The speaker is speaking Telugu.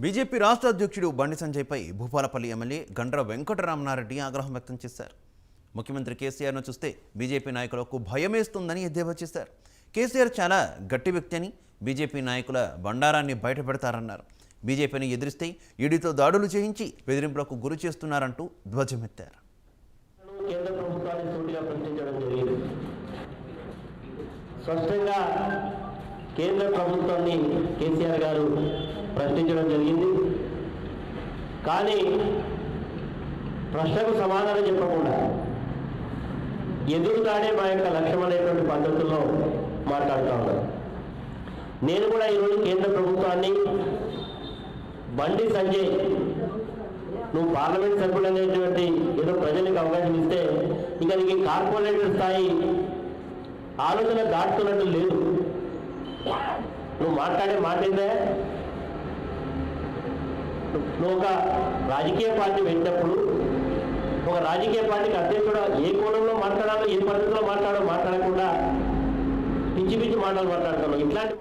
బీజేపీ రాష్ట్ర అధ్యక్షుడు బండి సంజయ్పై భూపాలపల్లి ఎమ్మెల్యే గండ్ర వెంకటరామనారెడ్డి ఆగ్రహం వ్యక్తం చేశారు. ముఖ్యమంత్రి కేసీఆర్ను చూస్తే బీజేపీ నాయకులకు భయమేస్తుందని ఎద్దేవా చేశారు. కేసీఆర్ చాలా గట్టి వ్యక్తి అని బీజేపీ నాయకుల బండారాన్ని బయటపెడతారన్నారు. బీజేపీని ఎదిరిస్తే ఈడీతో దాడులు చేయించి బెదిరింపులకు గురి చేస్తున్నారంటూ ధ్వజమెత్తారు. స్పష్టంగా కేంద్ర ప్రభుత్వాన్ని కేసీఆర్ గారు ప్రశ్నించడం కానీ ప్రశ్నకు సమాధానం చెప్పకుండా ఎదురుదాడే మా యొక్క లక్ష్యం అనేటువంటి పద్ధతుల్లో మాట్లాడుతూ ఉన్నాను నేను కూడా ఈరోజు కేంద్ర ప్రభుత్వాన్ని బండి సంజయ్ నువ్వు పార్లమెంట్ సభ్యుడు అనేటువంటి ఏదో ప్రజలకు అవకాశం ఇస్తే ఇంకా నీకు ఈ కార్పొరేటర్ స్థాయి ఆలోచన దాటుతున్నట్టు లేదు. నువ్వు మాట్లాడే మాట ఏందే? నువ్వు ఒక రాజకీయ పార్టీ పెట్టినప్పుడు ఒక రాజకీయ పార్టీకి అధ్యక్షుడు ఏ కోణంలో మాట్లాడాలో ఏ పద్ధతిలో మాట్లాడో మాట్లాడకుండా పిచ్చి పిచ్చి మాటలు మాట్లాడుతున్నావు. ఇట్లాంటి